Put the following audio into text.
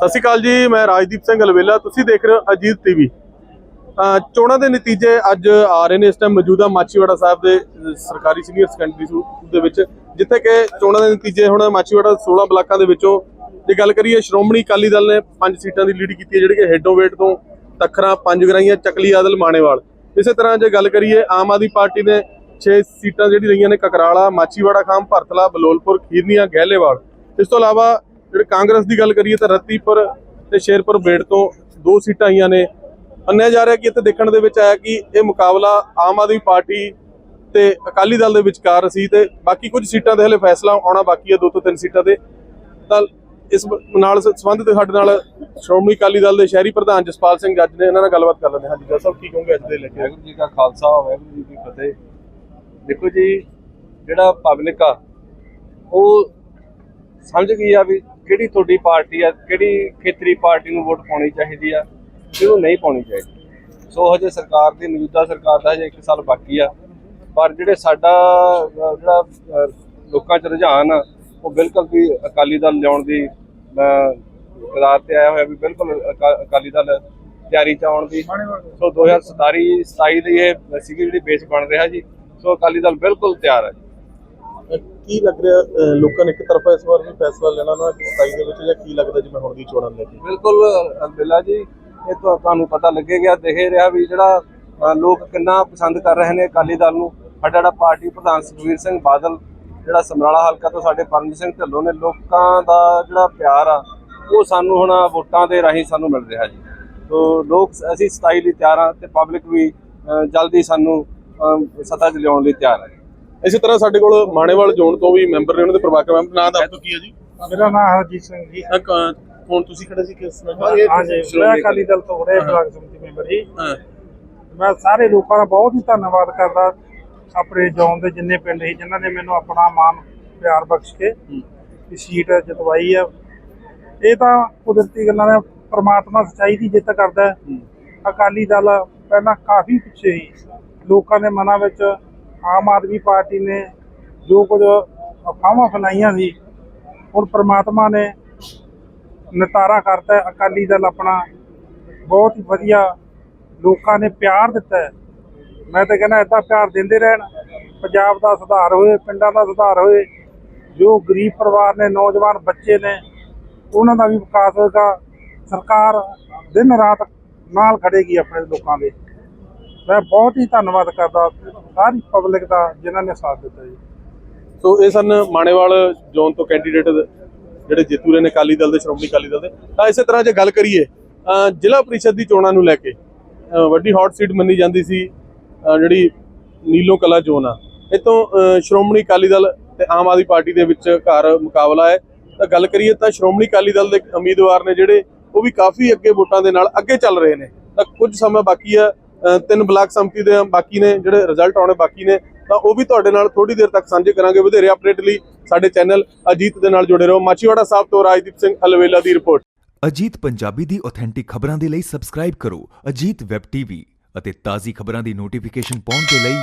ਸਤਿ ਸ਼੍ਰੀ ਅਕਾਲ ਜੀ, ਮੈਂ ਰਾਜਦੀਪ ਸਿੰਘ ਅਲਵੇਲਾ, ਤੁਸੀਂ ਦੇਖ ਰਹੇ ਹੋ ਅਜੀਤ ਟੀਵੀ। ਚੋਣਾਂ ਦੇ ਨਤੀਜੇ ਅੱਜ ਆ ਰਹੇ ਨੇ, ਇਸ ਟਾਈਮ ਮੌਜੂਦਾ ਮਾਚੀਵਾੜਾ ਸਾਹਿਬ ਦੇ ਸਰਕਾਰੀ ਸੀਨੀਅਰ ਸੈਕੰਡਰੀ ਸਕੂਲ ਦੇ ਵਿੱਚ, ਜਿੱਥੇ ਕਿ ਚੋਣਾਂ ਦੇ ਨਤੀਜੇ ਹੁਣ ਮਾਚੀਵਾੜਾ 16 ਬਲਾਕਾਂ ਦੇ ਵਿੱਚੋਂ, ਜੇ ਗੱਲ ਕਰੀਏ ਸ਼੍ਰੋਮਣੀ ਅਕਾਲੀ ਦਲ ਨੇ 5 ਸੀਟਾਂ ਦੀ ਲੀਡ ਕੀਤੀ ਹੈ, ਜਿਹੜੀ ਕਿ ਹੈਡੋਵੇਟ ਤੋਂ ਤਖਰਾ, ਪੰਜ ਗਰਾਈਆਂ, ਚਕਲੀ ਆਦਲ, ਮਾਣੇਵਾਲ। ਇਸੇ ਤਰ੍ਹਾਂ ਜੇ ਗੱਲ ਕਰੀਏ ਆਮ ਆਦਮੀ ਪਾਰਟੀ ਨੇ 6 ਸੀਟਾਂ ਜਿਹੜੀ ਰਹੀਆਂ ਨੇ, ਕਕਰਾਲਾ ਮਾਚੀਵਾੜਾ ਖਾਮ ਭਰਤਲਾ ਬਲੋਲਪੁਰ, ਖੀਰਨੀਆਂ, ਗਹਿਲੇਵਾਲ। ਇਸ ਤੋਂ ਇਲਾਵਾ ਜਿਹੜੇ ਕਾਂਗਰਸ ਦੀ ਗੱਲ ਕਰੀਏ ਤਾਂ ਰਤੀਪੁਰ ਤੇ ਸ਼ੇਰਪੁਰ ਬੇੜ ਤੋਂ ਦੋ ਸੀਟਾਂ ਆਈਆਂ ਨੇ। ਮੰਨਿਆ ਜਾ ਰਿਹਾ ਕਿ ਇੱਥੇ ਦੇਖਣ ਦੇ ਵਿੱਚ ਆਇਆ ਕਿ ਇਹ ਮੁਕਾਬਲਾ ਆਮ ਆਦਮੀ ਪਾਰਟੀ ਤੇ ਅਕਾਲੀ ਦਲ ਦੇ ਵਿਚਕਾਰ ਸੀ ਤੇ ਬਾਕੀ ਕੁਝ ਸੀਟਾਂ ਤੇ ਹਲੇ ਫੈਸਲਾ ਆਉਣਾ ਬਾਕੀ ਹੈ, ਦੋ ਤੋਂ ਤਿੰਨ ਸੀਟਾਂ ਤੇ। ਤਾਂ ਇਸ ਨਾਲ ਸੰਬੰਧਿਤ ਸਾਡੇ ਨਾਲ ਸ਼੍ਰੋਮਣੀ ਅਕਾਲੀ ਦਲ ਦੇ ਸ਼ਹਿਰੀ ਪ੍ਰਧਾਨ ਜਸਪਾਲ ਸਿੰਘ ਜੱਜ ਨੇ ਇਹਨਾਂ ਨਾਲ ਗੱਲਬਾਤ ਕਰ ਲੈਂਦੇ ਹਾਂ। ਹਾਂਜੀ, ਜੱਜ ਸਾਹਿਬ, ਕੀ ਕਹੋਗੇ ਅੱਜ ਦੇ ਲੈ ਕੇ? ਵਾਹਿਗੁਰੂ ਜੀ ਕਾ ਖਾਲਸਾ, ਵਾਹਿਗੁਰੂ ਜੀ ਕੀ ਫਤਿਹ। ਦੇਖੋ ਜੀ, ਜਿਹੜਾ ਪਬਲਿਕ ਆ ਉਹ ਸਮਝ ਗਈ ਆ ਵੀ ਕਿਹੜੀ ਤੁਹਾਡੀ ਪਾਰਟੀ ਆ ਕਿਹੜੀ ਖੇਤਰੀ ਪਾਰਟੀ ਨੂੰ ਵੋਟ ਪਾਉਣੀ ਚਾਹੀਦੀ ਆ ਕਿਹਨੂੰ ਨਹੀਂ ਪਾਉਣੀ ਚਾਹੀਦੀ। ਸੋ ਹਜੇ ਸਰਕਾਰ ਦੀ ਮੌਜੂਦਾ ਸਰਕਾਰ ਦਾ ਹਜੇ 1 ਸਾਲ ਬਾਕੀ ਆ। ਪਰ ਜਿਹੜੇ ਸਾਡਾ ਜਿਹੜਾ ਲੋਕਾਂ 'ਚ ਰੁਝਾਨ ਆ ਉਹ ਬਿਲਕੁਲ ਵੀ ਅਕਾਲੀ ਦਲ ਲਿਆਉਣ ਦੀ ਅਹ, ਕਰਾਰ ਤੇ ਆਇਆ ਹੋਇਆ ਵੀ ਬਿਲਕੁਲ ਅਕਾ- ਅਕਾਲੀ ਦਲ ਤਿਆਰੀ ਚ ਆਉਣ ਦੀ। ਸੋ 2027 27 ਦੀ ਇਹ ਸੀਗੀ ਜਿਹੜੀ ਬੇਸ ਬਣ ਰਿਹਾ ਜੀ। ਸੋ ਅਕਾਲੀ ਦਲ ਬਿਲਕੁਲ ਤਿਆਰ ਹੈ ਜੀ। ਕੀ ਲੱਗ ਰਿਹਾ ਅ, ਲੋਕਾਂ ਨੇ ਇੱਕ ਤਰਫਾ ਇਸ ਵਾਰ ਵੀ ਫੈਸਲਾ ਲੈਣਾ ਨਾ ਕਿ 27 ਦੇ ਵਿੱਚ ਜਾਂ ਕੀ ਲੱਗਦਾ ਜਿਵੇਂ ਹੁਣ ਦੀ ਚੋਣਾਂ ਨੂੰ ਲੈ ਕੇ? ਬਿਲਕੁਲ ਅਲਬਿਲਾ ਜੀ ਇਹ ਤਾਂ ਤੁਹਾਨੂੰ ਪਤਾ ਲੱਗੇਗਾ ਦੇਖ ਰਿਹਾ ਵੀ ਜਿਹੜਾ ਅ, ਲੋਕ ਕਿੰਨਾ ਪਸੰਦ ਕਰ ਰਹੇ ਨੇ ਅਕਾਲੀ ਦਲ ਨੂੰ। ਸਾਡਾ ਜਿਹੜਾ ਪਾਰਟੀ ਪ੍ਰਧਾਨ ਸੁਖਵੀਰ ਸਿੰਘ ਬਾਦਲ ਜਿਹੜਾ ਸਮਰਾਲਾ ਹਲਕਾ ਤੋਂ ਸਾਡੇ ਪਰਮਜੀਤ ਸਿੰਘ ਢਿੱਲੋਂ ਨੇ ਲੋਕਾਂ ਦਾ ਜਿਹੜਾ ਪਿਆਰ ਆ ਉਹ ਸਾਨੂੰ ਹੁਣ ਵੋਟਾਂ ਦੇ ਰਾਹੀਂ ਸਾਨੂੰ ਮਿਲ ਰਿਹਾ ਜੀ। ਸੋ ਲੋਕ ਅਸੀਂ 27 ਲਈ ਤਿਆਰ ਆ ਤੇ ਪਬਲਿਕ ਵੀ ਅ, ਜਲਦੀ ਸਾਨੂੰ ਅ, ਸੱਤਾ 'ਚ ਲਿਆਉਣ ਲਈ ਤਿਆਰ ਹੈ ਇਸੇ ਤਰ੍ਹਾਂ ਸਾਡੇ ਕੋਲ ਮਾਣੇਵਾਲ ਜ਼ੋਨ ਤੋਂ ਵੀ ਮੈਂਬਰ ਨੇ ਉਹਨਾਂ ਦੇ ਪ੍ਰਭਾਕਰ ਮੈਂਬਰ ਨਾਂ ਦੱਸ ਦਿਓ ਕੀ ਹੈ ਜੀ? ਮੇਰਾ ਨਾਮ ਹਰਜੀਤ ਸਿੰਘ ਜੀ। ਹੁਣ ਤੁਸੀਂ ਖੜੇ ਸੀ? ਕਿਸ ਨਾਲ? ਹਾਂਜੀ ਮੈਂ ਅਕਾਲੀ ਦਲ ਤੋਂ ਬੜੇ ਬਲਾਕ ਸਮਿਤੀ ਮੈਂਬਰ ਜੀ। ਹਾਂ ਮੈਂ ਸਾਰੇ ਲੋਕਾਂ ਦਾ ਬਹੁਤ ਹੀ ਧੰਨਵਾਦ ਕਰਦਾ ਆਪਣੇ ਜੌਨ ਦੇ ਜਿੰਨੇ ਪਿੰਡ ਸੀ ਜਿਨ੍ਹਾਂ ਨੇ ਮੈਨੂੰ ਆਪਣਾ ਮਾਨ ਪਿਆਰ ਬਖਸ਼ ਕੇ ਇਹ ਸੀਟ ਜਿਤਵਾਈ ਆ। ਇਹ ਤਾਂ ਕੁਦਰਤੀ ਗੱਲਾਂ ਨੇ ਪ੍ਰਮਾਤਮਾ ਸੱਚਾਈ ਦੀ ਜਿੱਤ ਕਰਦਾ। ਹੈ। ਅਕਾਲੀ ਦਲ ਪਹਿਲਾਂ ਕਾਫੀ ਪਿੱਛੇ ਸੀ। ਲੋਕਾਂ ਦੇ ਮਨਾਂ ਵਿੱਚ ਆਮ ਆਦਮੀ ਪਾਰਟੀ ਨੇ ਜੋ ਕੁਝ ਅਫਵਾਹਾਂ ਫੈਲਾਈਆਂ ਸੀ, ਹੁਣ ਪ੍ਰਮਾਤਮਾ ਨੇ ਨਤਾਰਾ ਕਰਤਾ ਅਕਾਲੀ ਦਲ ਆਪਣਾ। ਬਹੁਤ ਹੀ ਵਧੀਆ ਲੋਕਾਂ ਨੇ ਪਿਆਰ ਦਿੱਤਾ ਮੈਂ ਤਾਂ ਕਹਿੰਦਾ ਏਦਾਂ ਪਿਆਰ ਦਿੰਦੇ ਰਹਿਣ। ਪੰਜਾਬ ਦਾ ਸੁਧਾਰ ਹੋਏ, ਪਿੰਡਾਂ ਦਾ ਸੁਧਾਰ ਹੋਏ, ਜੋ ਗਰੀਬ ਪਰਿਵਾਰ ਨੇ, ਨੌਜਵਾਨ ਬੱਚੇ ਨੇ, ਉਹਨਾਂ ਦਾ ਵੀ ਵਿਕਾਸ ਹੋਏਗਾ। ਸਰਕਾਰ ਦਿਨ ਰਾਤ ਨਾਲ ਖੜੇਗੀ ਆਪਣੇ ਲੋਕਾਂ ਦੇ। ਮੈਂ ਬਹੁਤ ਹੀ ਧੰਨਵਾਦ ਕਰਦਾ ਸਾਰੀ ਪਬਲਿਕ ਦਾ ਜਿਨ੍ਹਾਂ ਨੇ ਸਾਥ ਦਿੱਤਾ ਜੀ। ਸੋ ਇਹ ਸਨ ਮਾਣੇਵਾਲ ਜ਼ੋਨ ਤੋਂ ਕੈਂਡੀਡੇਟ ਜਿਹੜੇ ਜੇਤੂ ਰਹੇ ਨੇ ਅਕਾਲੀ ਦਲ ਦੇ, ਸ਼੍ਰੋਮਣੀ ਅਕਾਲੀ ਦਲ ਦੇ। ਤਾਂ ਇਸੇ ਤਰ੍ਹਾਂ ਜੇ ਗੱਲ ਕਰੀਏ ਜ਼ਿਲ੍ਹਾ ਪ੍ਰੀਸ਼ਦ ਦੀ ਚੋਣਾਂ ਨੂੰ ਲੈ ਕੇ ਵੱਡੀ ਹੌਟ ਸੀਟ ਮੰਨੀ ਜਾਂਦੀ ਸੀ ਜਿਹੜੀ ਨੀਲੋ ਕਲਾ ਜ਼ੋਨ ਆ। ਇਤੋਂ ਸ਼੍ਰੋਮਣੀ ਅਕਾਲੀ ਦਲ ਤੇ ਆਮ ਆਦਮੀ ਪਾਰਟੀ ਦੇ ਵਿੱਚ ਘਰ ਮੁਕਾਬਲਾ ਹੈ। ਤਾਂ ਗੱਲ ਕਰੀਏ ਤਾਂ ਸ਼੍ਰੋਮਣੀ ਅਕਾਲੀ ਦਲ ਦੇ ਉਮੀਦਵਾਰ ਨੇ ਜਿਹੜੇ, ਉਹ ਵੀ ਕਾਫੀ ਅੱਗੇ ਵੋਟਾਂ ਦੇ ਨਾਲ ਅੱਗੇ ਚੱਲ ਰਹੇ ਨੇ। ਤਾਂ ਕੁਝ ਸਮਾਂ ਬਾਕੀ ਆ ਤਿੰਨ ਬਲਾਕ ਸੰਮਤੀ ਦੇ ਬਾਕੀ ਨੇ, ਜਿਹੜੇ ਰਿਜ਼ਲਟ ਆਉਣੇ ਬਾਕੀ ਨੇ, ਤਾਂ ਉਹ ਵੀ ਤੁਹਾਡੇ ਨਾਲ ਥੋੜੀ ਦੇਰ ਤੱਕ ਸਾਂਝੇ ਕਰਾਂਗੇ। ਵਧੇਰੇ ਅਪਡੇਟ ਲਈ ਸਾਡੇ ਚੈਨਲ ਅਜੀਤ ਦੇ ਨਾਲ ਜੁੜੇ ਰਹੋ। ਮਾਚੀਵਾੜਾ ਸਾਹਿਬ ਤੋਂ ਰਾਜਦੀਪ ਸਿੰਘ ਅਲਵੇਲਾ ਦੀ ਰਿਪੋਰਟ ਅਜੀਤ ਪੰਜਾਬੀ ਦੀ ਆਥੈਂਟਿਕ ਖਬਰਾਂ ਦੇ ਲਈ ਸਬਸਕ੍ਰਾਈਬ ਕਰੋ ਅਜੀਤ ਵੈਬ ਟੀਵੀ ਅਤੇ ਤਾਜ਼ੀ ਖਬਰਾਂ ਦੀ ਨੋਟੀਫਿਕੇਸ਼ਨ ਪਾਉਣ ਦੇ ਲਈ